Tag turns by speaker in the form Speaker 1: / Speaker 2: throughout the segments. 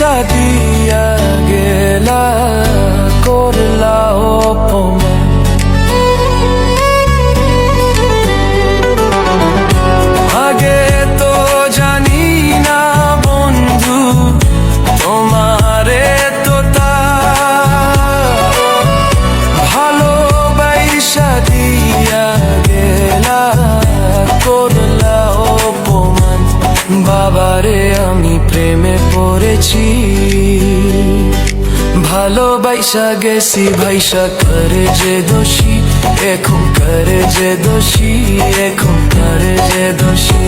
Speaker 1: ভালোবাসা দিয়া বাবারে, আমি প্রেমে পড়েছি। ভালোবাইসা গেছি, ভাইসা করে যে দোষী। এখন করে যে দোষী, এখন করে যে দোষী।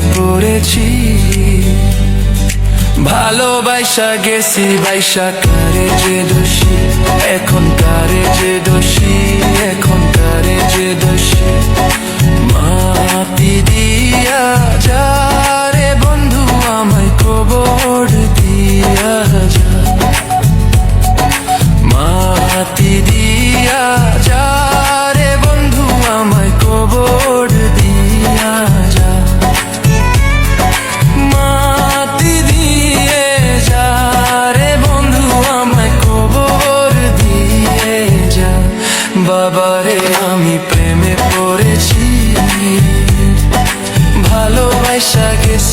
Speaker 1: পড়েছি। ভালোবাসা গেছি, বাইসা কারে যে দোষী? এখন কারে যে দোষী? এখন কারে যে দোষী? আমি প্রেমে পড়েছি ভালোবাসা গেছি।